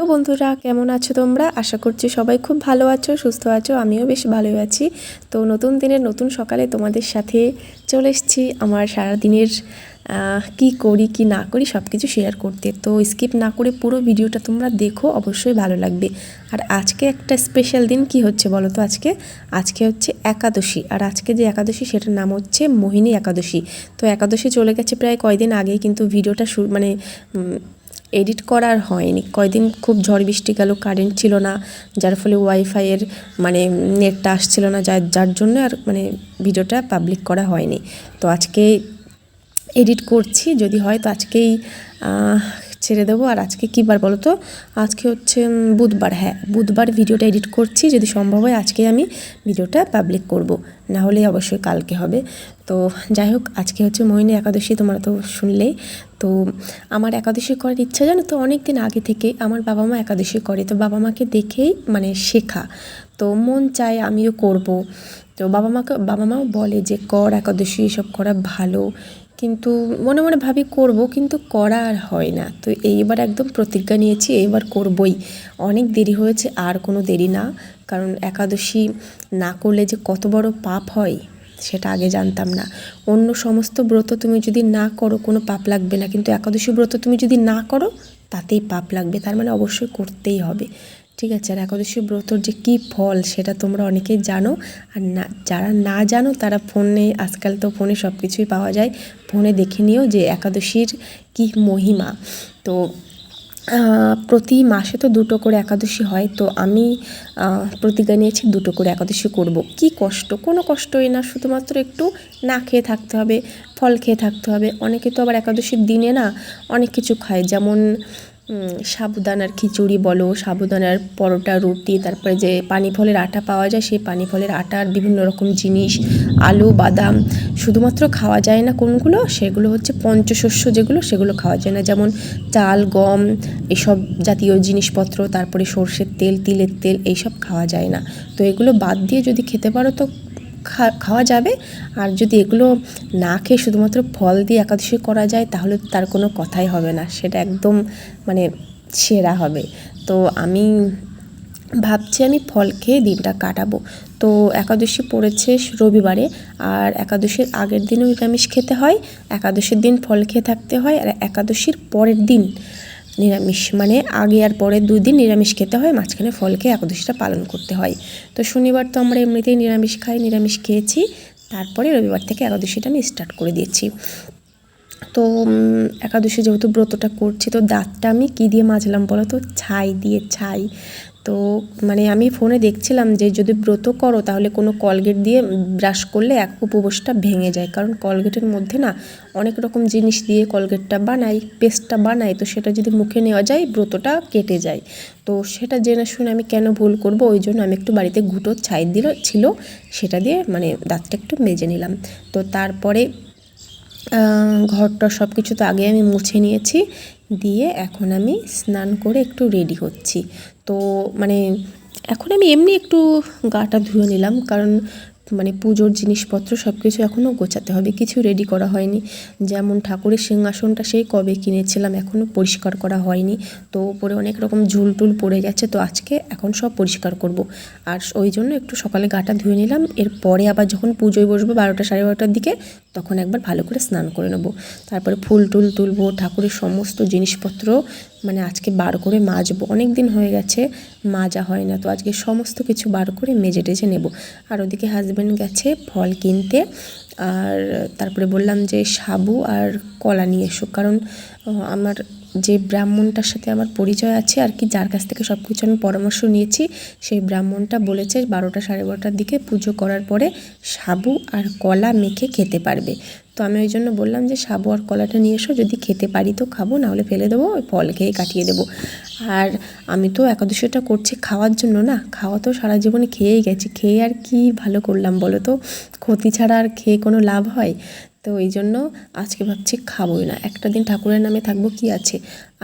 Hello বন্ধুরা, কেমন আছো তোমরা? আশা করছি সবাই খুব ভালো আছো, সুস্থ আছো, আমিও বেশ ভালোই আছি। তো নতুন দিনের নতুন সকালে তোমাদের সাথে চলে এসেছি আমার সারাদিনের কি করি, কি না করি সব কিছু শেয়ার করতে। তো স্কিপ না করে পুরো ভিডিওটা তোমরা দেখো, অবশ্যই ভালো লাগবে। আর আজকে একটা স্পেশাল দিন, কি হচ্ছে বলো তো আজকে? আজকে হচ্ছে একাদশী। আর আজকে যে একাদশী, সেটার নাম হচ্ছে মোহিনী একাদশী। তো একাদশী চলে গেছে প্রায় কয়দিন আগে কিন্তু ভিডিওটা মানে এডিট করার হয়নি। কয়দিন খুব ঝড় বৃষ্টি গেল কারেন্ট ছিল না, যার ফলে ওয়াইফাইয়ের মানে নেটটা আসছিল না, যার যার জন্য আর মানে ভিডিওটা পাবলিক করা হয়নি। তো আজকে এডিট করছি, যদি হয় তো আজকেই ছেড়ে দেবো। আর আজকে কী বার বলো তো? আজকে হচ্ছে বুধবার। হ্যাঁ বুধবার ভিডিওটা এডিট করছি, যদি সম্ভব হয় আজকে আমি ভিডিওটা পাবলিক করব। না হলে অবশ্যই কালকে হবে। তো যাই হোক আজকে হচ্ছে মোহিনী একাদশী, তোমরা তো শুনলেই তো আমার একাদশী করার ইচ্ছা, জানো তো অনেক দিন আগে থেকে আমার বাবা মা একাদশী করে। তো বাবা মাকে দেখেই মানে শেখা। তো মন চায় আমিও করব। তো বাবা মাকে, বাবা মাও বলে যে, কর একাদশী, এসব করা ভালো। কিন্তু মনে মনে ভাবি করব, কিন্তু করা আর হয় না। তো এইবার একদম প্রতিজ্ঞা নিয়েছি, এইবার করবই। অনেক দেরি হয়েছে, আর কোনো দেরি না। কারণ একাদশী না করলে যে কত বড় পাপ হয়। সেটা আগে জানতাম না। অন্য সমস্ত ব্রত তুমি যদি না করো, কোনো পাপ লাগবে না। কিন্তু একাদশী ব্রত তুমি যদি না করো, তাতেই পাপ লাগবে। তার মানে অবশ্যই করতেই হবে। ঠিক আছে? আর একাদশী ব্রতর যে কী ফল, সেটা তোমরা অনেকেই জানো। আর না, যারা না জানো, তারা ফোনে, আজকাল তো ফোনে সব কিছুই পাওয়া যায়। ফোনে দেখে নিও যে একাদশীর কী মহিমা। তো প্রতি মাসে তো দুটো করে একাদশী হয়, তো আমি প্রতিজ্ঞা নিয়েছি দুটো করে একাদশী করব। কি কষ্ট? কোনো কষ্টই না, শুধুমাত্র একটু না খেয়ে থাকতে হবে, ফল খেয়ে থাকতে হবে। অনেকে তো আবার একাদশীর দিনে না অনেক কিছু খায়, যেমন সাবুদানার খিচুড়ি বলো, সাবুদানার পরোটা, রুটি, তারপরে যে পানি ফলের আটা পাওয়া যায়, সেই পানি ফলের আটার বিভিন্ন রকম জিনিস, আলু, বাদাম, শুধুমাত্র খাওয়া যায় না কোনগুলো? সেগুলো হচ্ছে পঞ্চশস্য যেগুলো, সেগুলো খাওয়া যায় না। যেমন চাল, গম, এসব জাতীয় জিনিসপত্র, তারপরে সর্ষের তেল, তিলের তেল, এইসব খাওয়া যায় না। তো এগুলো বাদ দিয়ে যদি খেতে পারো, তো খাওয়া যাবে। আর যদি এগুলো না খেয়ে শুধুমাত্র ফল দিয়ে একাদশী করা যায়, তাহলে তার কোনো কথাই হবে না। সেটা একদম মানে সেরা হবে। তো আমি ভাবছি আমি ফল খেয়ে দিনটা কাটাবো। তো একাদশী পড়েছে রবিবারে, আর একাদশীর আগের দিনও নিরামিষ খেতে হয়, একাদশীর দিন ফল খেয়ে থাকতে হয়, আর একাদশীর পরের দিন নিরামিষ। মানে আগে আর দুই দিন নিরামিষ খেতে হয়, মাঝখানে ফলকে একাদশীটা পালন করতে হয়। তো শনিবার তো আমরা এমনিতেই নিরামিষ খাই, নিরামিষ খেয়েছি। তারপরে রবিবার থেকে একাদশীটা আমি স্টার্ট করে দিয়েছি। তো একাদশী যেহেতু ব্রতটা করছি, তো দাঁতটা আমি কী দিয়ে মাজলাম বলো তো? ছাই দিয়ে ছাই। তো মানে আমি ফোনে দেখছিলাম যে যদি ব্রত করো তাহলে কোনো কলগেট দিয়ে ব্রাশ করলে এক উপবাসটা ভেঙে যায়। কারণ কলগেটের মধ্যে না অনেক রকম জিনিস দিয়ে কলগেটটা বানাই, পেস্টটা বানাই, তো সেটা যদি মুখে নেওয়া যায় ব্রতটা কেটে যায়। তো সেটা জেনে শুনে আমি কেন ভুল করব ওই জন্য আমি একটু বাড়িতে ঘুটো ছাই দিল, ছিল, সেটা দিয়ে মানে দাঁতটা একটু মেজে নিলাম। তো তারপরে ঘরটা সব কিছু তো আগে আমি মুছে নিয়েছি, দিয়ে এখন আমি স্নান করে একটু রেডি হচ্ছি। তো মানে এখন আমি এমনি একটু গাটা ধুয়ে নিলাম কারণ মানে পুজোর জিনিসপত্র সব কিছু এখনও গোছাতে হবে, কিছু রেডি করা হয়নি। যেমন ঠাকুরের সিংহাসনটা সেই কবে কিনেছিলাম, এখনও পরিষ্কার করা হয়নি। তো উপরে অনেক রকম ঝুল টুল পড়ে গেছে, তো আজকে এখন সব পরিষ্কার করব। আর ওই জন্য একটু সকালে গাটা ধুয়ে নিলাম, এরপরে আবার যখন পুজোয় বসবো বারোটা সাড়ে বারোটার দিকে, তখন একবার ভালো করে স্নান করে নেব। তারপরে ফুল টুল তুলবো, ঠাকুরের সমস্ত জিনিসপত্র মানে আজকে বার করে মাজবো। অনেক দিন হয়ে গেছে, মাজা হয় না, তো আজকে সমস্ত কিছু বার করে মেজে টেজে নেব। আর ওদিকে হাজব্যান্ড গেছে ফল কিনতে। আর তারপরে বললাম যে সাবু আর কলা নিয়ে এসো। কারণ আমার যে ব্রাহ্মণটার সাথে আমার পরিচয় আছে আর কি, যার কাছ থেকে সব কিছু আমি পরামর্শ নিয়েছি, সেই ব্রাহ্মণটা বলেছে বারোটা সাড়ে বারোটার দিকে পুজো করার পরে সাবু আর কলা মেখে খেতে পারবে। তো আমি ওই জন্য বললাম যে, সাবু আর কলাটা নিয়ে এসো, যদি খেতে পারি তো খাব, নাহলে ফেলে দেবো, ওই ফল খেয়ে কাটিয়ে দেবো। আর আমি তো একাদশীটা করছি খাওয়ার জন্য না, খাওয়া তো সারা জীবনে খেয়েই গেছি। খেয়ে আর কি ভালো করলাম বলো তো? ক্ষতি ছাড়া আর খেয়ে কোনো লাভ হয়? তো এই জন্য আজকে ভাবছি খাবোই না। একটা দিন ঠাকুরের নামে থাকব কি আছে?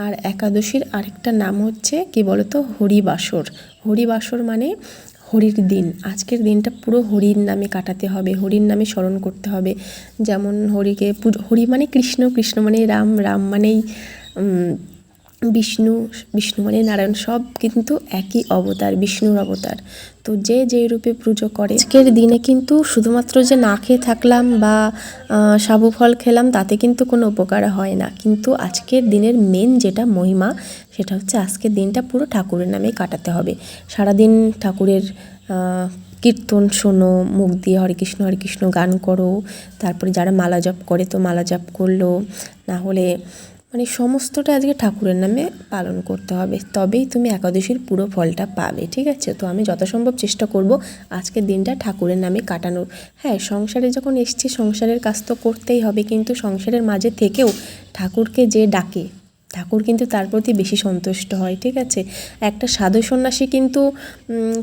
আর একাদশীর আরেকটা নাম হচ্ছে, কি বলতো হরিবাসর। হরিবাসর মানে হরির দিন। আজকের দিনটা পুরো হরির নামে কাটাতে হবে, হরির নামে স্মরণ করতে হবে। যেমন হরিকে পুজো, হরি মানে কৃষ্ণ কৃষ্ণ মানে রাম রাম মানেই বিষ্ণু বিষ্ণু মানে নারায়ণ, সব কিন্তু একই অবতার, বিষ্ণুর অবতার। তো যে যে রূপে পুজো করে, আজকের দিনে কিন্তু শুধুমাত্র যে না খেয়ে থাকলাম বা সাবু ফল খেলাম, তাতে কিন্তু কোনো উপকার হয় না। কিন্তু আজকের দিনের মেন যেটা মহিমা, সেটা হচ্ছে আজকের দিনটা পুরো ঠাকুরের নামে কাটাতে হবে। সারাদিন ঠাকুরের কীর্তন শোনো, মুখ দিয়ে হরে কৃষ্ণ হরে কৃষ্ণ গান করো, তারপরে যারা মালা জপ করে তো মালা জপ করল, না হলে মানে সমস্তটা আজকে ঠাকুরের নামে পালন করতে হবে। তবেই তুমি একাদশীর পুরো ফলটা পাবে, ঠিক আছে? তো আমি যথাসম্ভব চেষ্টা করব আজকে দিনটা ঠাকুরের নামে কাটানোর। হ্যাঁ সংসারে যখন এসছি, সংসারের কাজ তো করতেই হবে, কিন্তু সংসারের মাঝে থেকেও ঠাকুরকে যে ডাকে ঠাকুর কিন্তু তার প্রতি বেশি সন্তুষ্ট হয়, ঠিক আছে? একটা সাধু সন্ন্যাসী কিন্তু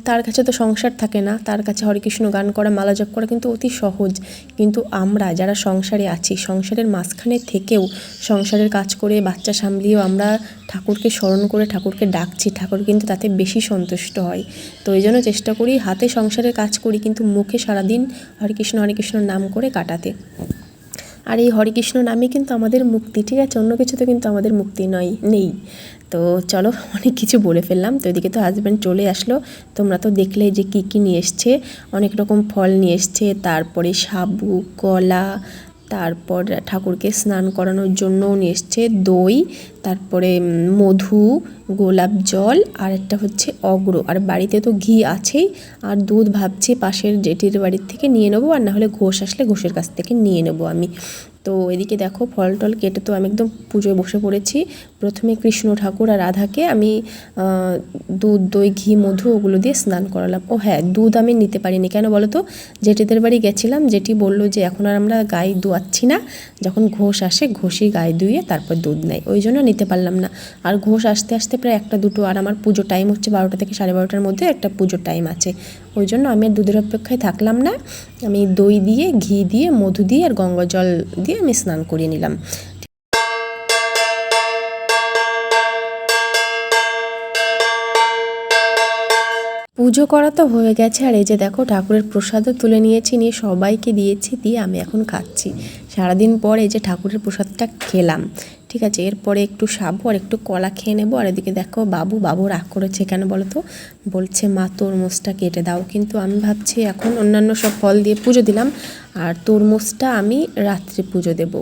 তার কাছে তো সংসার থাকে না, তার কাছে হরেকৃষ্ণ গান করা, মালা জপ করা কিন্তু অতি সহজ। কিন্তু আমরা যারা সংসারে আছি, সংসারের মাঝখানে থেকেও সংসারের কাজ করে বাচ্চা সামলিয়েও আমরা ঠাকুরকে স্মরণ করে ঠাকুরকে ডাকছি, ঠাকুর কিন্তু তাতে বেশি সন্তুষ্ট হয়। তো এই জন্য চেষ্টা করি, হাতে সংসারের কাজ করি, কিন্তু মুখে সারাদিন হরেকৃষ্ণ হরেকৃষ্ণ নাম করে কাটাতে। আর এই হরেকৃষ্ণ নামে কিন্তু আমাদের মুক্তি, ঠিক আছে? অন্য কিছুতে কিন্তু আমাদের মুক্তি নয়, নেই। তো চলো, অনেক কিছু বলে ফেললাম। তো এদিকে তো হাজব্যান্ড চলে আসলো। তোমরা তো দেখলে যে কী কী নিয়ে এসছে। অনেক রকম ফল নিয়ে এসছে। তারপরে সাবু, কলা, তারপর ঠাকুরকে স্নান করানোর জন্যও নিয়ে এসছে। দই, তারপরে মধু গোলাপ জল আর একটা হচ্ছে অগ্র। আর বাড়িতে তো ঘি আছেই, আর দুধ ভাবছি পাশের জেঠির বাড়ির থেকে নিয়ে নেব, আর না হলে ঘোষ আসলে ঘোষের কাছ থেকে নিয়ে নেব আমি। তো এদিকে দেখো ফল টল কেটে তো আমি একদম পুজোয় বসে পড়েছি। প্রথমে কৃষ্ণ ঠাকুর আর রাধাকে আমি দুধ, দই, ঘি, মধু ওগুলো দিয়ে স্নান করালাম। ও হ্যাঁ দুধ আমি নিতে পারিনি। কেন বলো তো? জেঠিদের বাড়ি গেছিলাম যেটি বলল যে এখন আর আমরা গায়ে দুয়াচ্ছি না। যখন ঘোষ আসে ঘষি গায়ে দুইয়ে তারপর দুধ নেয়। ওই জন্য নিতে পারলাম না। আর ঘোষ আসতে আসতে প্রায় একটা, দুটো আর আমার পুজো টাইম হচ্ছে বারোটা থেকে সাড়ে বারোটার মধ্যে একটা পুজোর টাইম আছে। ওই জন্য আমি আর দুধের অপেক্ষায় থাকলাম না। আমি দই দিয়ে, ঘি দিয়ে, মধু দিয়ে আর গঙ্গা জল দিয়ে আমি স্নান করিয়ে নিলাম। পুজো করা তো হয়ে গেছে, আর এই যে দেখো ঠাকুরের প্রসাদও তুলে নিয়েছি, নিয়ে সবাইকে দিয়েছি, দিয়ে আমি এখন খাচ্ছি। সারাদিন পর এই যে ঠাকুরের প্রসাদটা খেলাম। ঠিক আছে, এরপরে একটু সাবু আর একটু কলা খেয়ে নেব। আর এদিকে দেখো বাবু বাবু রাগ করেছে কেন বলো তো? বলছে, মা, তরমুজটা কেটে দাও। কিন্তু আমি ভাবছি এখন অন্যান্য সব ফল দিয়ে পুজো দিলাম। আর তরমুজটা আমি রাত্রে পুজো দেব।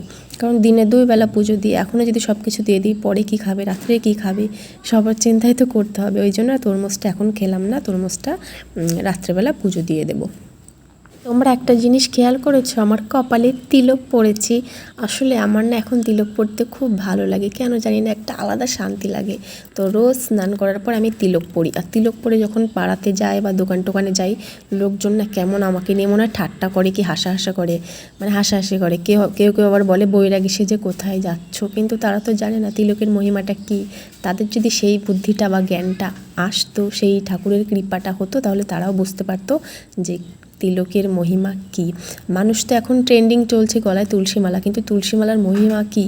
কারণ দিনে দুই বেলা পুজো দিই এখনও যদি সব কিছু দিয়ে দিই, পরে কী খাবে, রাত্রে কী খাবে, সবার চিন্তাই তো করতে হবে। ওই জন্য তরমুজটা এখন খেলাম না। তরমুজটা রাত্রেবেলা পুজো দিয়ে দেবো। তোমরা একটা জিনিস খেয়াল করেছ? আমার কপালে তিলক পড়েছি। আসলে আমার না এখন তিলক পড়তে খুব ভালো লাগে। কেন জানি না, একটা আলাদা শান্তি লাগে। তো রোজ স্নান করার পর আমি তিলক পড়ি। আর তিলক পরে যখন পাড়াতে যাই বা দোকান টোকানে যাই, লোকজন না কেমন আমাকে নিয়ে মনে হয় ঠাট্টা করে কি হাসা হাসা করে। মানে হাসাহাসি করে। কেউ কেউ কেউ আবার বলে, বৈরাগী যে কোথায় যাচ্ছ? কিন্তু তারা তো জানে না তিলকের মহিমাটা কি। তাদের যদি সেই বুদ্ধিটা বা জ্ঞানটা আসতো, সেই ঠাকুরের কৃপাটা হতো, তাহলে তারাও বুঝতে পারতো যে তিলকের মহিমা কি? মানুষ তো এখন ট্রেন্ডিং চলছে গলায় তুলসীমালা কিন্তু তুলসীমালার মহিমা কি?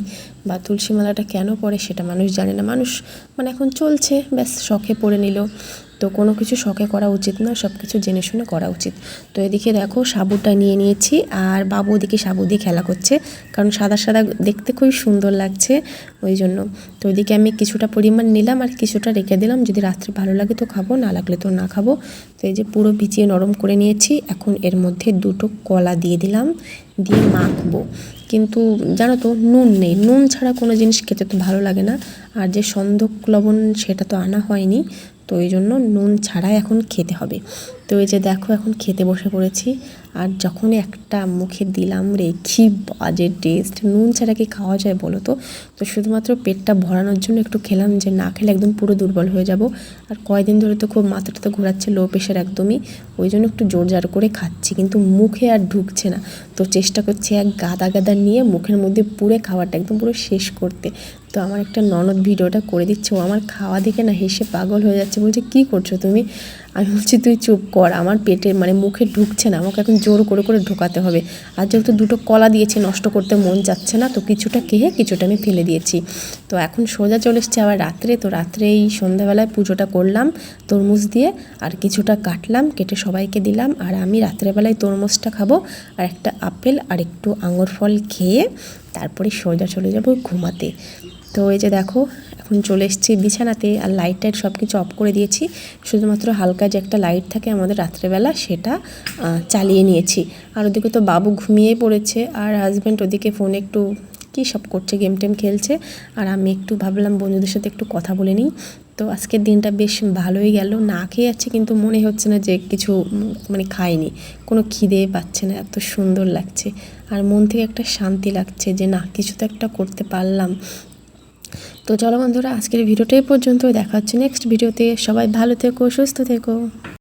বা তুলসীমালাটা কেন পড়ে সেটা মানুষ জানে না। মানুষ মানে এখন চলছে, ব্যাস শখে পড়ে নিল। তো কোনো কিছু শখে করা উচিত না সব কিছু জেনে শুনে করা উচিত। তো এদিকে দেখো, সাবুটা নিয়ে নিয়েছি আর বাবু ওদিকে সাবু দিয়ে খেলা করছে, কারণ সাদা সাদা দেখতে খুবই সুন্দর লাগছে ওই জন্য। তো ওইদিকে আমি কিছুটা পরিমাণ নিলাম আর কিছুটা রেখে দিলাম, যদি রাত্রে ভালো লাগে তো খাব, না লাগলে তো না খাব। তো এই যে পুরো ভিজিয়ে নরম করে নিয়েছি, এখন এর মধ্যে দুটো কলা দিয়ে দিলাম, দিয়ে মাখবো। কিন্তু জানো তো, নুন নেই, নুন ছাড়া কোনো জিনিস খেতে তো ভালো লাগে না। আর যে সন্দক লবণ সেটা তো আনা হয়নি তো এই জন্য নুন ছাড়া এখন খেতে হবে। তো এই যে দেখো এখন খেতে বসে পড়েছি, আর যখন একটা মুখে দিলাম রে, কি বাজে টেস্ট নুন ছাড়া কি খাওয়া যায় বলো তো? তো শুধুমাত্র পেটটা ভরানোর জন্য একটু খেলাম যে না খেলে একদম পুরো দুর্বল হয়ে যাব। আর কয়দিন ধরে তো খুব মাথাটা তো ঘোরাচ্ছে, লো প্রেশার একদমই। ওই জন্য একটু জোর জার করে খাচ্ছি, কিন্তু মুখে আর ঢুকছে না। তো চেষ্টা করছি এক গাদা গাদা নিয়ে মুখের মধ্যে পুরে খাওয়াটা, একদম পুরো শেষ করতে। তো আমার একটা ননদ ভিডিওটা করে দিচ্ছে, ও আমার খাওয়া দেখে না হেসে পাগল হয়ে যাচ্ছে। বলছে, কী করছ তুমি? আমি বলছি, তুই চুপ কর, আমার পেটে মানে মুখে ঢুকছে না, আমাকে এখন জোর করে করে ঢোকাতে হবে। আর যেহেতু দুটো কলা দিয়েছি, নষ্ট করতে মন যাচ্ছে না, তো কিছুটা খেয়ে কিছুটা আমি ফেলে দিয়েছি। তো এখন সোজা চলে এসছে আবার রাত্রে, তো রাত্রে এই সন্ধ্যাবেলায় পুজোটা করলাম তরমুজ দিয়ে, আর কিছুটা কাটলাম, কেটে সবাইকে দিলাম, আর আমি রাত্রেবেলায় তরমুজটা খাব, আর একটা আপেল, আর একটু আঙুর ফল খেয়ে তারপরে সোজা চলে যাব ঘুমাতে। তো এই যে দেখো, এখন চলে এসেছি বিছানাতে আর লাইট টাইট সব কিছু অফ করে দিয়েছি। শুধুমাত্র হালকা যে একটা লাইট থাকে আমাদের রাত্রেবেলা, সেটা চালিয়ে নিয়েছি। আর ওদিকে তো বাবু ঘুমিয়ে পড়েছে, আর হাজব্যান্ড ওদিকে ফোনে একটু কী সব করছে গেম টেম খেলছে। আর আমি একটু ভাবলাম বন্ধুদের সাথে একটু কথা বলে নিই। তো আজকের দিনটা বেশ ভালোই গেল। না খেয়ে যাচ্ছে, কিন্তু মনে হচ্ছে না যে কিছু মানে খাইনি। কোনো খিদে পাচ্ছে না, এত সুন্দর লাগছে। আর মন থেকে একটা শান্তি লাগছে যে না, কিছু তো একটা করতে পারলাম। তো চলো বন্ধুরা, আজকের ভিডিওটাই পর্যন্ত দেখা হচ্ছে নেক্সট ভিডিওতে। সবাই ভালো থেকো, সুস্থ থেকো।